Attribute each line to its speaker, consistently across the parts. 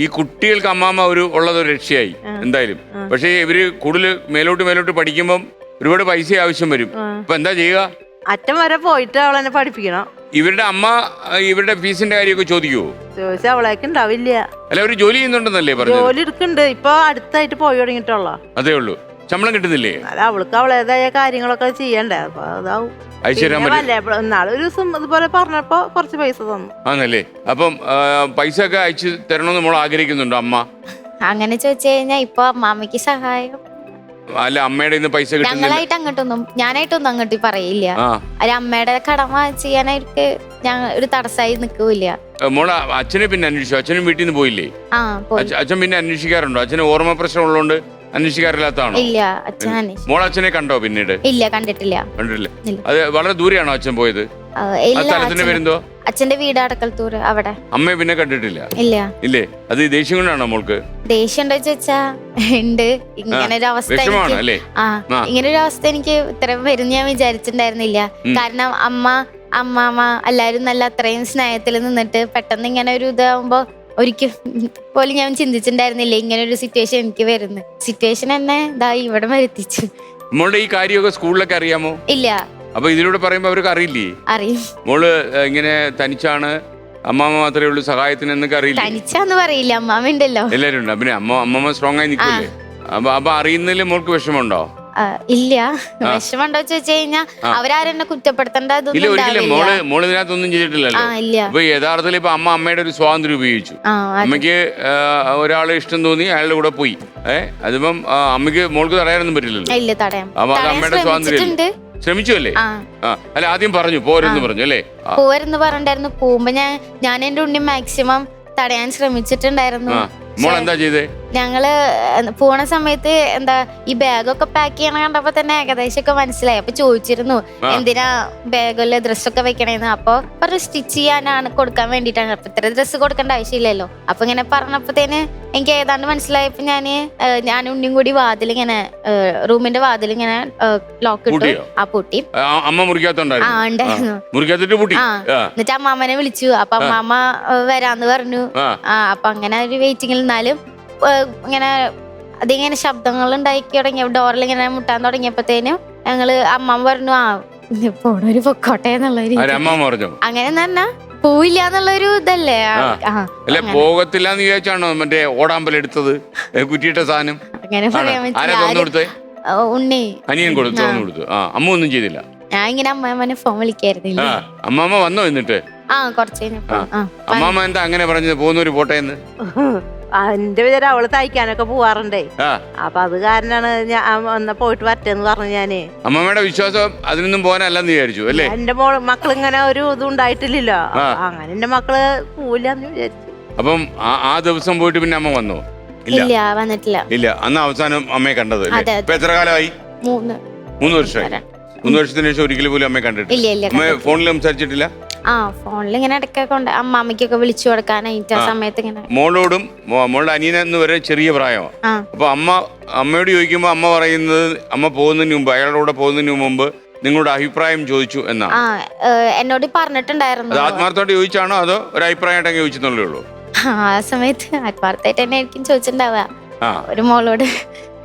Speaker 1: ഈ കുട്ടികൾക്ക് അമ്മാമ്മ ഒരു ഉള്ളത് ഒരു രക്ഷയായി എന്തായാലും. പക്ഷേ ഇവർ കൂടുതൽ മേലോട്ട് മേലോട്ട് പഠിക്കുമ്പം ഒരുപാട് പൈസ ആവശ്യം വരും. അപ്പൊ എന്താ ചെയ്യുക?
Speaker 2: അറ്റം വരെ പോയിട്ട് അവളെന്നെ പഠിപ്പിക്കണം.
Speaker 1: ഇവരുടെ അമ്മ ഇവരുടെ ഫീസിന്റെ കാര്യമൊക്കെ ചോദിക്കുവോ?
Speaker 2: ചോദിച്ചാൽ അവളേക്ക് ഉണ്ടാവില്ല.
Speaker 1: അല്ല അവർ ജോലി ചെയ്യുന്നുണ്ടെന്നല്ലേ പറഞ്ഞു
Speaker 2: ജോലി എടുക്കുന്നുണ്ട്. ഇപ്പൊ അടുത്തായിട്ട് പോയി തുടങ്ങിയിട്ടുള്ള
Speaker 1: അതേ ഉള്ളൂ. ശമ്പളം കിട്ടുന്നില്ലേ?
Speaker 2: അവൾക്ക് അവളേതായ കാര്യങ്ങളൊക്കെ ചെയ്യണ്ടേ. അപ്പൊ അതാവും. നാളെ ഒരു ദിവസം ഇതുപോലെ പറഞ്ഞപ്പോ കുറച്ച് പൈസ തന്നു.
Speaker 1: ആണല്ലേ? അപ്പം ആ, പൈസ ഒക്കെ അയച്ചു തരണമെന്ന് നമ്മൾ ആഗ്രഹിക്കുന്നുണ്ടോ അമ്മ?
Speaker 3: അങ്ങനെ ചോദിച്ചു കഴിഞ്ഞാൽ ഇപ്പൊ അമ്മാമ്മക്ക് സഹായം.
Speaker 1: അല്ല അമ്മയുടെ ഇന്ന് പൈസ കിട്ടുന്നില്ല.
Speaker 3: ഞങ്ങളായിട്ട് അങ്ങോട്ടൊന്നും ഞാനായിട്ടൊന്നും അങ്ങോട്ട് പറയില്ല.
Speaker 1: ആ.
Speaker 3: ഒരു അമ്മയുടെ കടമ ചെയ്യാനായിട്ട് ഞാൻ ഒരു തടസ്സമായി നിൽക്കൂല
Speaker 1: ഏ, അച്ഛനെ പിന്നെ അന്വേഷിച്ചു? അച്ഛനും വീട്ടിൽ നിന്ന് പോയില്ലേ?
Speaker 3: ആ പോയി.
Speaker 1: അച്ഛ- അച്ഛൻ പിന്നെ അന്വേഷിക്കാറുണ്ടോ? അച്ഛന് ഓർമ്മ പ്രശ്നം ഉള്ളതുകൊണ്ട് അന്വേഷിക്കാറില്ലാത്തതാണോ?
Speaker 3: ഇല്ല അച്ഛൻ അന്വേഷിച്ചു
Speaker 1: മോൾ അച്ഛനെ കണ്ടോ പിന്നീട്?
Speaker 3: ഇല്ല കണ്ടിട്ടില്ല.
Speaker 1: കണ്ടിട്ടില്ല.
Speaker 3: ഇല്ല.
Speaker 1: അത് വളരെ ദൂരെയാണോ അച്ഛൻ പോയത്?
Speaker 3: ആ,
Speaker 1: ആ സ്ഥലത്തിന്റെ പേരെന്തോ?
Speaker 3: അച്ഛന്റെ വീട് അടക്കൽത്തൂർ അവിടെ.
Speaker 1: അമ്മയെ പിന്നെ കണ്ടിട്ടില്ല?
Speaker 3: ഇല്ല.
Speaker 1: ഇല്ലേ? അത് ദേഷ്യം കൊണ്ടാണോ മോൾക്ക്?
Speaker 3: ദേഷ്യം ഉണ്ടോ ചോദിച്ചാ? ഉണ്ട്. ഇങ്ങനെ ഒരു അവസ്ഥ
Speaker 1: വിഷമാണ്
Speaker 3: എനിക്ക്
Speaker 1: അല്ലേ?
Speaker 3: ആ
Speaker 1: ആ.
Speaker 3: ഇങ്ങനെ ഒരു അവസ്ഥ എനിക്ക് ഇത്രയും വരും ഞാൻ വിചാരിച്ചിട്ടുണ്ടായിരുന്നില്ല.
Speaker 1: ഉം.
Speaker 3: കാരണം അമ്മ അമ്മാമ്മ എല്ലാരും നല്ല അത്രയും സ്നേഹത്തിൽ നിന്നിട്ട് പെട്ടെന്ന് ഇങ്ങനെ ഒരു ഇതാവുമ്പോ ഒരിക്കലും പോലും ഞാൻ ചിന്തിച്ചിട്ടുണ്ടായിരുന്നില്ല ഇങ്ങനെ ഒരു സിറ്റുവേഷൻ എനിക്ക് വരുന്നു സിറ്റുവേഷൻ എന്നെ ഇതാ ഇവിടെ വരുത്തിച്ചു.
Speaker 1: മോളുടെ ഈ കാര്യമൊക്കെ സ്കൂളിലൊക്കെ അറിയാമോ?
Speaker 3: ഇല്ല.
Speaker 1: അപ്പൊ ഇതിലൂടെ പറയുമ്പോ അവർക്ക് അറിയില്ലേ?
Speaker 3: അറിയും.
Speaker 1: മോൾ ഇങ്ങനെ തനിച്ചാണ് അമ്മാമ്മ മാത്രമേ ഉള്ളൂ സഹായത്തിന് എന്നൊക്കെ അറിയില്ല?
Speaker 3: തനിച്ചാന്ന് പറയില്ല അമ്മാമ്മ ഉണ്ടല്ലോ
Speaker 1: എല്ലാരും ഉണ്ട് പിന്നെ അമ്മ അമ്മമ്മ സ്ട്രോങ് ആയി നിൽക്കില്ലേ? അപ്പൊ അപ്പൊ അറിയുന്നതിൽ മോൾക്ക് വിഷമമുണ്ടോ?
Speaker 3: ഇല്ല. വിഷമമുണ്ടോ ചോദിച്ചു കഴിഞ്ഞാൽ കുറ്റപ്പെടുത്തേണ്ട
Speaker 1: ഇല്ല ഒരിക്കലും. മോൾ മോൾ ഇതിനകത്തൊന്നും ചെയ്തിട്ടില്ലല്ലോ. അപ്പൊ യഥാർത്ഥത്തിൽ ഇപ്പൊ അമ്മ അമ്മയുടെ ഒരു സ്വാതന്ത്ര്യം ഉപയോഗിച്ചു. അമ്മയ്ക്ക് ഒരാളെ ഇഷ്ടം തോന്നി അയാളുടെ കൂടെ പോയി. ഏഹ് അതിപ്പം അമ്മയ്ക്ക് മോൾക്ക് തടയാനൊന്നും പറ്റില്ലല്ലോ.
Speaker 3: ഇല്ല തടയാം
Speaker 1: അപ്പൊ അത്
Speaker 3: തടയാൻ
Speaker 1: അമ്മയുടെ സ്വാതന്ത്ര്യം ശ്രമിച്ചു അല്ലേ? അല്ല ആദ്യം പറഞ്ഞു പോരെന്ന് പറഞ്ഞു അല്ലേ?
Speaker 3: പോരെന്ന് പറഞ്ഞു പോകുമ്പോ ഞാൻ ഞാൻ എന്റെ ഉണ്ണി മാക്സിമം തടയാൻ ശ്രമിച്ചിട്ടുണ്ടായിരുന്നു.
Speaker 1: മോൾ എന്താ ചെയ്തേ?
Speaker 3: ഞങ്ങൾ പോണ സമയത്ത് എന്താ ഈ ബാഗൊക്കെ പാക്ക് ചെയ്യണ കണ്ടപ്പോ തന്നെ ഏകദേശം ഒക്കെ മനസ്സിലായി. അപ്പൊ ചോദിച്ചിരുന്നു. എന്തിനാ ബാഗിൽ ഡ്രസ്സൊക്കെ വെക്കണേന്ന്? അപ്പൊ പറഞ്ഞു സ്റ്റിച്ച് ചെയ്യാനാണ് കൊടുക്കാൻ വേണ്ടിട്ടാണ് അപ്പൊ ഇത്ര ഡ്രസ്സ് കൊടുക്കേണ്ട ആവശ്യമില്ലല്ലോ. അപ്പൊ ഇങ്ങനെ പറഞ്ഞപ്പോഴത്തേന് എനിക്ക് ഏതാണ്ട് മനസ്സിലായപ്പോ ഞാൻ ഞാൻ ഉണ്ണിയും കൂടി വാതിൽ ഇങ്ങനെ റൂമിന്റെ വാതിൽ ഇങ്ങനെ ലോക്ക് ഇട്ടു. ആ പൊട്ടി.
Speaker 1: ആ, അമ്മ
Speaker 3: ആ ഉണ്ടായിരുന്നു.
Speaker 1: മുറിക്കാത്തിട്ട് പൂട്ടി.
Speaker 3: ആ
Speaker 1: ആ.
Speaker 3: എന്നിട്ട് അമ്മാമ്മനെ വിളിച്ചു. അപ്പൊ അമ്മാമ്മ വരാന്ന് പറഞ്ഞു.
Speaker 1: ആ.
Speaker 3: അപ്പൊ അങ്ങനെ ഒരു വെയിറ്റിംഗിൽ നിന്നാലും ഇങ്ങനെ അതിങ്ങനെ ശബ്ദങ്ങൾ ഉണ്ടാക്കി തുടങ്ങിയ ഡോറിൽ ഇങ്ങനെ മുട്ടാൻ തുടങ്ങിയപ്പോഴത്തേനും ഞങ്ങൾ അമ്മ പറഞ്ഞു ആ പോണൊരു പൊക്കോട്ടെ എന്നുള്ള
Speaker 1: പറഞ്ഞു?
Speaker 3: അങ്ങനെ തന്നെ പോയില്ല എന്നുള്ളൊരു ഇതല്ലേ?
Speaker 1: അല്ല. പോകത്തില്ല എന്ന് വിചാരിച്ചാണോ മറ്റേ ഓടാമ്പൽ എടുത്തത്? കുറ്റിയിട്ട സാധനം?
Speaker 3: അങ്ങനെ പറയാൻ ഉണ്ണി.
Speaker 1: അനിയൻ കൊടുത്തു. കൊടുത്തു. ആ അമ്മ ഒന്നും ചെയ്തില്ല.
Speaker 3: ഞാൻ ഇങ്ങനെ അമ്മാമ്മനെ ഫോൺ വിളിക്കായിരുന്നില്ല?
Speaker 1: ആ അമ്മാമ്മ വന്നോ എന്നിട്ട്?
Speaker 3: ആ കുറച്ച്
Speaker 1: അമ്മാമ്മ എന്താ അങ്ങനെ പറഞ്ഞത്? പോകുന്നൊരു പോട്ടെ എന്ന്?
Speaker 2: എന്റെ വിചാരം അവൾ തയ്ക്കാനൊക്കെ പോവാറുണ്ടേ.
Speaker 1: ആ.
Speaker 2: അപ്പൊ അത് കാരണാണ് ഞാൻ എന്നാ പോയിട്ട് വരട്ടെന്ന് പറഞ്ഞു ഞാൻ.
Speaker 1: അമ്മമ്മയുടെ വിശ്വാസം അതിനൊന്നും പോകാനല്ലെന്ന് വിചാരിച്ചു അല്ലേ?
Speaker 2: എന്റെ മോൾ മക്കളിങ്ങനെ ഒരു ഇതും ഉണ്ടായിട്ടില്ലല്ലോ.
Speaker 1: ആ.
Speaker 2: അങ്ങനെ എന്റെ മക്കൾ പോവില്ലെന്ന് വിചാരിച്ചു.
Speaker 1: അപ്പം ആ- ആ ദിവസം പോയിട്ട് പിന്നെ അമ്മ വന്നോ? ഇല്ല.
Speaker 3: ഇല്ല വന്നിട്ടില്ല.
Speaker 1: ഇല്ല അന്ന് അവസാനം അമ്മയെ കണ്ടത് അല്ലേ?
Speaker 3: അതെ, അതെ.
Speaker 1: ഇപ്പൊ എത്ര കാലമായി?
Speaker 3: മൂന്ന്.
Speaker 1: മൂന്ന് വർഷമായി. മൂന്ന് വർഷത്തിന് ശേഷം ഒരിക്കലും പോലും അമ്മയെ കണ്ടിട്ടില്ല.
Speaker 3: ഇല്ല ഇല്ല
Speaker 1: അമ്മ ഫോണിൽ സംസാരിച്ചിട്ടില്ല?
Speaker 3: ആ ഫോണിൽ ഇങ്ങനെ ഇടയ്ക്കൊക്കെ ഉണ്ട്. അമ്മാമ്മയ്ക്കൊക്കെ വിളിച്ചു കൊടുക്കാനായിട്ട് ആ. സമയത്ത് ഇങ്ങനെ
Speaker 1: മോളോടും മോ- മോളുടെ അനിയനെന്ന് വരെ ചെറിയ പ്രായമാണ്
Speaker 3: ആ.
Speaker 1: അപ്പൊ അമ്മ അമ്മയോട് ചോദിക്കുമ്പോൾ അമ്മ പറയുന്നത് അമ്മ പോകുന്നതിന് മുമ്പ് അയാളുടെ കൂടെ പോകുന്നതിന് മുമ്പ് നിങ്ങളുടെ അഭിപ്രായം ചോദിച്ചു എന്നാണ്
Speaker 3: ആ ഏഹ്, എന്നോട് പറഞ്ഞിട്ടുണ്ടായിരുന്നു.
Speaker 1: അത് ആത്മാർത്ഥമായിട്ട് ചോദിച്ചാണോ അതോ ഒരു അഭിപ്രായം ചോദിച്ചെന്നുള്ളേ ഉള്ളൂ?
Speaker 3: ആ സമയത്ത് ആത്മാർത്ഥമായിട്ട് തന്നെ ആയിരിക്കും ചോദിച്ചിട്ടുണ്ടാവുക.
Speaker 1: ആ.
Speaker 3: ഒരു മോളോട്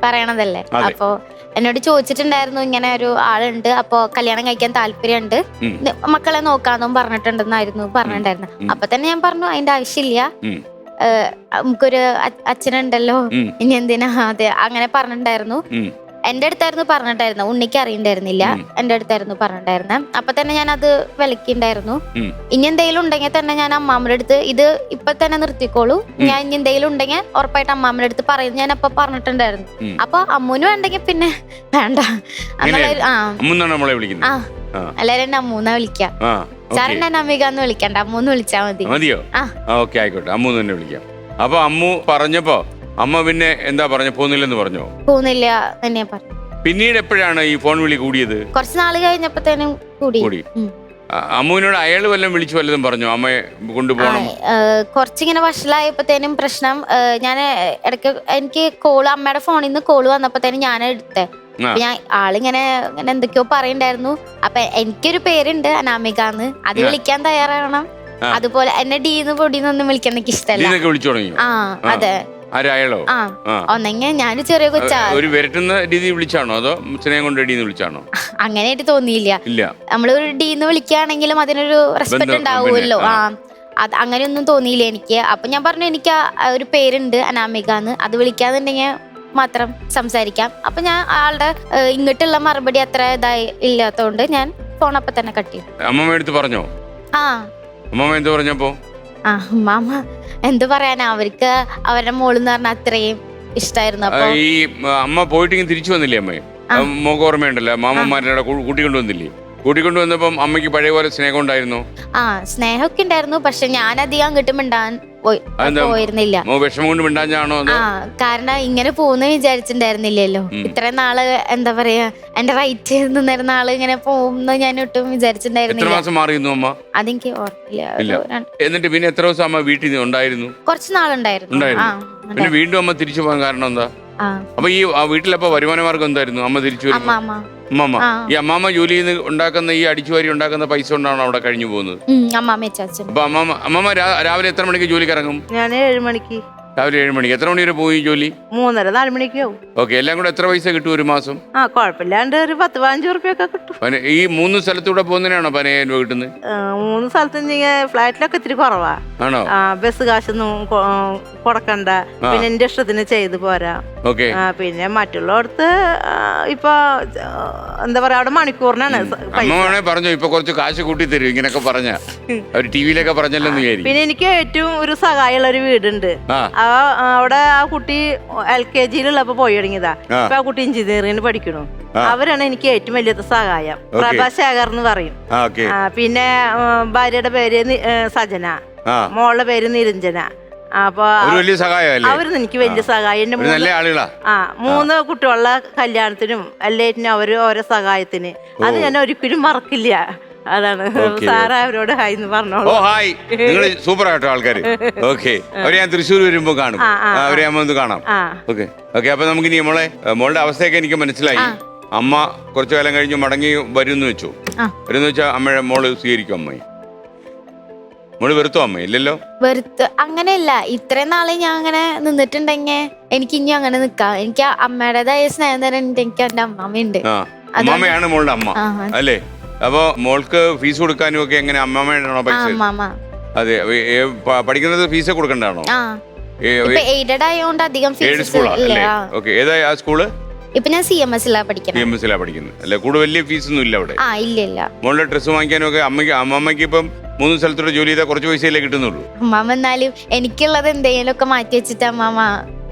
Speaker 3: പറയണതല്ലേ.
Speaker 1: അതെ.
Speaker 3: അപ്പോ എന്നോട് ചോദിച്ചിട്ടുണ്ടായിരുന്നു ഇങ്ങനെ ഒരു ആളുണ്ട് അപ്പോ കല്യാണം കഴിക്കാൻ താല്പര്യമുണ്ട്. മക്കളെ നോക്കാന്നും പറഞ്ഞിട്ടുണ്ടെന്നായിരുന്നു പറഞ്ഞിട്ടുണ്ടായിരുന്നു. അപ്പൊ തന്നെ ഞാൻ പറഞ്ഞു അതിന്റെ ആവശ്യമില്ല. നമുക്കൊരു അച്ഛനുണ്ടല്ലോ. ഇനി എന്തിനാ? അതെ അങ്ങനെ പറഞ്ഞിട്ടുണ്ടായിരുന്നു. എന്റെ അടുത്തായിരുന്നു പറഞ്ഞിട്ടായിരുന്നു. ഉണ്ണിക്ക് അറിയണ്ടായിരുന്നില്ല. എന്റെ അടുത്തായിരുന്നു പറഞ്ഞിട്ടായിരുന്നെ. അപ്പൊ തന്നെ ഞാൻ അത് വിലക്കിണ്ടായിരുന്നു. ഇനി എന്തെങ്കിലും ഉണ്ടെങ്കിൽ തന്നെ ഞാൻ അമ്മാമ്മയുടെ അടുത്ത് ഇത് ഇപ്പൊ തന്നെ നിർത്തിക്കോളൂ. ഞാൻ ഇനി എന്തെങ്കിലും ഉണ്ടെങ്കിൽ ഉറപ്പായിട്ട് അമ്മാമ്മയുടെ അടുത്ത് പറയും. ഞാൻ അപ്പൊ പറഞ്ഞിട്ടുണ്ടായിരുന്നു. അപ്പൊ അമ്മൂന് വേണ്ടെങ്കിൽ പിന്നെ വേണ്ട. ആ. എല്ലാരും എന്നെ വിളിക്ക.
Speaker 1: വിളിക്കാം
Speaker 3: എന്നെ അമ്മിക എന്ന് വിളിക്കണ്ട. അമ്മൂന്ന് വിളിച്ചാ മതി.
Speaker 1: മതിയോ?
Speaker 3: ആ.
Speaker 1: ആ ഓക്കെ ആയിക്കോട്ടെ. അമ്മൂന്ന് തന്നെ വിളിക്കാം. അപ്പൊ അമ്മു പറഞ്ഞപ്പോ അമ്മ പിന്നെ എന്താ പറഞ്ഞു? പോകുന്നില്ലെന്ന് പറഞ്ഞോ?
Speaker 3: പോകുന്നില്ല തന്നെ പറഞ്ഞു
Speaker 1: പിന്നീട് എപ്പോഴാണ് ഈ ഫോൺ വിളി കൂടിയത്?
Speaker 3: കുറച്ച് നാൾ കഴിഞ്ഞപ്പോഴത്തേനും കൂടി.
Speaker 1: കൂടി.
Speaker 3: ഉം.
Speaker 1: അമ്മുവിനോട് അയാൾ വല്ലതും വിളിച്ചു വല്ലതും പറഞ്ഞു? അമ്മയെ കൊണ്ടുപോകണം.
Speaker 3: ആ, ഏഹ്, കുറച്ചിങ്ങനെ വഷളായപ്പോഴത്തേനും പ്രശ്നം ഞാൻ ഇടയ്ക്ക് എനിക്ക് കോൾ അമ്മയുടെ ഫോണിൽ നിന്ന് കോൾ വന്നപ്പോഴത്തേനും ഞാൻ എടുത്തേ.
Speaker 1: ആ.
Speaker 3: അപ്പൊ ഞാൻ ആളിങ്ങനെ ഇങ്ങനെ എന്തൊക്കെയോ പറയണ്ടായിരുന്നു. അപ്പൊ എനിക്കൊരു പേരുണ്ട് അനാമിക എന്ന് അത്
Speaker 1: ആ.
Speaker 3: വിളിക്കാൻ തയ്യാറാവണം. അതുപോലെ എന്നെ ഡീന്ന് പൊടിന്നൊന്നും വിളിക്കാൻ എനിക്ക് ഇഷ്ടമല്ല
Speaker 1: ഇതിനൊക്കെ വിളിച്ചു തുടങ്ങി
Speaker 3: ആ. അതെ.
Speaker 1: ആരായാലോ?
Speaker 3: ആ. ഒന്നെങ്കിൽ ഞാൻ ചെറിയ കൊച്ചാ.
Speaker 1: ഒരു വിരട്ടുന്ന രീതി വിളിച്ചാണോ? അതോ സ്നേഹം കൊണ്ട് വിളിച്ചാണോ?
Speaker 3: അങ്ങനെയായിട്ട് തോന്നിയില്ല.
Speaker 1: ഇല്ല.
Speaker 3: നമ്മൾ ഒരു ഡീന്ന് വിളിക്കുകയാണെങ്കിലും അതിനൊരു റെസ്പെക്ട് ഉണ്ടാവുമല്ലോ. ആ. അത് അങ്ങനെയൊന്നും തോന്നിയില്ല എനിക്ക്. അപ്പൊ ഞാൻ പറഞ്ഞു എനിക്ക് ഒരു പേരുണ്ട് അനാമിക എന്ന് അത് വിളിക്കാന്നുണ്ടെങ്കിൽ മാത്രം സംസാരിക്കാം. അപ്പൊ ഞാൻ ആളുടെ ഇങ്ങോട്ടുള്ള മറുപടി അത്ര ഇതായി ഇല്ലാത്തതുകൊണ്ട് ഞാൻ ഫോൺ അപ്പൊ തന്നെ കട്ട് ചെയ്തു
Speaker 1: അമ്മമ്മ എടുത്ത് പറഞ്ഞോ?
Speaker 3: ആ.
Speaker 1: അമ്മമ്മ എന്ത് പറഞ്ഞപ്പോ?
Speaker 3: ആ മാമ എന്ത് പറയാനാ? അവർക്ക് അവരുടെ മോളെന്ന് പറഞ്ഞാൽ അത്രയും ഇഷ്ടായിരുന്നു
Speaker 1: ആ,
Speaker 3: അപ്പൊ.
Speaker 1: ഈ അമ്മ പോയിട്ട് തിരിച്ചു വന്നില്ലേ അമ്മേ? മോക്ക് ഓർമ്മയുണ്ടല്ലോ മാമന്മാരുടെ കൂട്ടി കൊണ്ടുവന്നില്ലേ? വന്നില്ലേ കൂട്ടിക്കൊണ്ട് വന്നപ്പം അമ്മയ്ക്ക് പഴയ പോലെ സ്നേഹം ഉണ്ടായിരുന്നു?
Speaker 3: ആ സ്നേഹമൊക്കെ ഉണ്ടായിരുന്നു പക്ഷെ ഞാൻ അധികം അങ്ങോട്ട് മിണ്ടാൻ പോയി
Speaker 1: അതെന്താ?
Speaker 3: പോയിരുന്നില്ല.
Speaker 1: മോ വിഷമം കൊണ്ട് മിണ്ടാഞ്ഞാണോ
Speaker 3: ആ കാരണം ഇങ്ങനെ പോകുന്ന വിചാരിച്ചിട്ടുണ്ടായിരുന്നില്ലല്ലോ. ഇത്ര നാൾ എന്താ പറയാ എന്റെ റൈറ്റ് നിന്നിരുന്ന ആൾ ഇങ്ങനെ പോകുന്ന ഞാൻ ഒട്ടും വിചാരിച്ചിട്ടുണ്ടായിരുന്നില്ല. അതെനിക്ക് ഓർക്കില്ല
Speaker 1: എന്നിട്ട് പിന്നെ എത്ര ദിവസം അമ്മ വീട്ടിൽ ഉണ്ടായിരുന്നു?
Speaker 3: കുറച്ച് നാളുണ്ടായിരുന്നു.
Speaker 1: പിന്നെ വീണ്ടും അമ്മ തിരിച്ചു പോകാൻ കാരണം എന്താ? അപ്പൊ ഈ വീട്ടിലപ്പോ വരുമാന മാർഗം എന്തായിരുന്നു? അമ്മ തിരിച്ചു
Speaker 3: അമ്മ
Speaker 1: അമ്മമ്മ
Speaker 3: ആ.
Speaker 1: ഈ അമ്മാമ്മ ജോലി ചെയ്ത് ഉണ്ടാക്കുന്ന ഈ അടിച്ചുവാരി ഉണ്ടാക്കുന്ന പൈസ കൊണ്ടാണ് അവിടെ കഴിഞ്ഞു പോകുന്നത്.
Speaker 3: അമ്മാമ്മ
Speaker 1: അപ്പൊ അമ്മമ്മ അമ്മമ്മ രാവിലെ എത്ര മണിക്ക് ജോലിക്ക് ഇറങ്ങും?
Speaker 2: ഞാൻ ഏഴ് മണിക്ക്.
Speaker 1: രാവിലെ ഏഴ് മണിക്ക്. എത്ര മണി വരെ പോയി ജോലി?
Speaker 2: മൂന്നര നാല് മണിക്ക് ആവും.
Speaker 1: ഓക്കെ എല്ലാം കൂടെ എത്ര പൈസ കിട്ടും ഒരു മാസം?
Speaker 2: ആ കുഴപ്പമില്ലാണ്ട് ഒരു പത്ത് പതിനഞ്ച് റുപ്യൊക്കെ കിട്ടും.
Speaker 1: ഈ മൂന്ന് സ്ഥലത്തൂടെ പോകുന്നതിനാണോ പതിനായിരം രൂപ കിട്ടുന്നത്?
Speaker 2: മൂന്ന് സ്ഥലത്ത് ഫ്ലാറ്റിലൊക്കെ ഇത്തിരി കുറവാ.
Speaker 1: ആണോ?
Speaker 2: ആ ബസ് കാശൊന്നും കൊ- കൊടുക്കണ്ട. പിന്നെ എന്റെ ഇഷ്ടത്തിന് ചെയ്ത് പോരാ.
Speaker 1: ഓക്കെ.
Speaker 2: ആ, പിന്നെ മറ്റുള്ളടത്ത് ഇപ്പൊ ആ, എന്താ പറയാ അവിടെ മണിക്കൂറിനാണ് സ-
Speaker 1: അമ്മ വേണേ പറഞ്ഞോ ഇപ്പൊ കുറച്ച് കാശ് കൂട്ടി തരും ഇങ്ങനെയൊക്കെ പറഞ്ഞ. അവർ ടി വിയിലൊക്കെ പറഞ്ഞല്ലോ എന്ന് വിചാരിക്കും
Speaker 2: പിന്നെ എനിക്ക് ഏറ്റവും ഒരു സഹായമുള്ള ഒരു വീടുണ്ട്.
Speaker 1: ആ.
Speaker 2: ആ ആ, അവിടെ ആ കുട്ടി എൽ കെ ജിയിലുള്ളപ്പോ പോയി തുടങ്ങിയതാ.
Speaker 1: ആ.
Speaker 2: ഇപ്പൊ ആ കുട്ടി എഞ്ചിനീയറിംഗിന് പഠിക്കണു. അവരാണ് എനിക്ക് ഏറ്റവും വലിയ സഹായം. പ്രഭാശേഖർ എന്ന് പറയും. പിന്നെ ഭാര്യയുടെ പേര് സജന. മോളുടെ പേര് നിരഞ്ജന. അപ്പൊ അവർ എനിക്ക് വലിയ സഹായം. ആ മൂന്ന് കുട്ടികളുടെ കല്യാണത്തിനും എല്ലാറ്റിനും അവർ ഓരോ സഹായത്തിന്. അത് ഞാൻ ഒരിക്കലും മറക്കില്ല. അതാണ്.
Speaker 1: ഓക്കേ.
Speaker 2: അവരോട് ഹായ് എന്ന്
Speaker 1: ഓ
Speaker 2: പറഞ്ഞോളൂ
Speaker 1: ഹായ് നിങ്ങൾ സൂപ്പർ ആട്ടോ ആൾക്കാര്? ഓക്കെ അവരെ ഞാൻ തൃശ്ശൂർ വരുമ്പോൾ കാണും. അവരെ അമ്മ ഒന്ന് കാണാം. ഓക്കെ ഓക്കെ അപ്പൊ നമുക്ക് ഇനി മോളെ മോളുടെ അവസ്ഥയൊക്കെ എനിക്ക് മനസ്സിലായി. അമ്മ കുറച്ചു കാലം കഴിഞ്ഞ് മടങ്ങി വരും വെച്ചു.
Speaker 3: വരും
Speaker 1: വരുന്ന വെച്ചാൽ അമ്മയുടെ മോൾ സ്വീകരിക്കും അമ്മയെ. മോൾ വെറുത്തോ അമ്മ ഇല്ലല്ലോ?
Speaker 3: വെറുത്ത് അങ്ങനെയല്ല. ഇത്രയും നാളെ ഞാൻ അങ്ങനെ നിന്നിട്ടുണ്ടെങ്കിൽ എനിക്ക് ഇനി അങ്ങനെ നിക്കാം. എനിക്ക് അമ്മയുടേതായ സ്നേഹം തരാൻ എനിക്ക് എന്റെ അമ്മാമ്മയുണ്ട്.
Speaker 1: അമ്മമ്മയാണ് മോളുടെ അമ്മ. അല്ലേ? അപ്പൊ മോൾക്ക് ഫീസ് കൊടുക്കാനും ഒക്കെ എങ്ങനെ അമ്മമ്മയാണോ പൈസ? അതെ ഏ, ഏ, പ- പഠിക്കുന്നത് ഫീസ് കൊടുക്കണ്ടാണോ?
Speaker 3: ആ. ഇപ്പൊ എയ്ഡഡ് ആയതുകൊണ്ട് അധികം
Speaker 1: ഏഴ്
Speaker 3: ഫീസ്
Speaker 1: സ്കൂളാ
Speaker 3: ഇല്ല
Speaker 1: അല്ലേ?
Speaker 3: ആ.
Speaker 1: ഓക്കെ ഏതാ ആ സ്കൂൾ
Speaker 3: ഇപ്പൊ ഞാൻ സി എം എസ് ലാ
Speaker 1: സി
Speaker 3: പഠിക്കണം
Speaker 1: എം എസിലാ പഠിക്കുന്നത് അല്ലെ കൂടുതൽ വലിയ ഫീസ് ഇല്ല അവിടെ?
Speaker 3: ആ ഇല്ല ഇല്ല.
Speaker 1: മോളുടെ ഡ്രസ്സ് വാങ്ങിക്കാനും ഒക്കെ അമ്മയ്ക്ക് അമ്മമ്മയ്ക്ക് ഇപ്പം മൂന്ന് സ്ഥലത്തൂടെ ജോലി ചെയ്താൽ കുറച്ച് പൈസയല്ലേ കിട്ടുന്നുള്ളൂ?
Speaker 3: അമ്മ എന്നാലും എനിക്കുള്ളത് എന്തെങ്കിലും ഒക്കെ മാറ്റി വെച്ചിട്ടാ അമ്മാമ്മ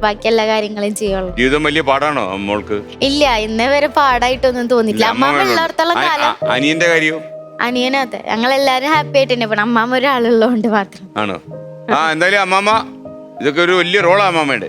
Speaker 3: ബാക്കി എല്ലാ കാര്യങ്ങളും ചെയ്യുള്ളൂ.
Speaker 1: ജീവിതം വലിയ പാടാണോ മോൾക്ക്?
Speaker 3: ഇല്ല ഇന്നേ വരെ പാടായിട്ടൊന്നും തോന്നിയില്ല ഉള്ളിടത്തോളം കാലം.
Speaker 1: അനിയന്റെ കാര്യവും?
Speaker 3: അനിയനതെ ഞങ്ങൾ എല്ലാരും ഹാപ്പി ആയിട്ട് തന്നെ പോണം. അമ്മാമ്മ ഒരാളുള്ളതുകൊണ്ട് മാത്രം.
Speaker 1: ആണോ? ആ എന്തായാലും അമ്മാമ്മ ഇതൊക്കെ ഒരു വലിയ റോളാ അമ്മാമ്മയുടെ.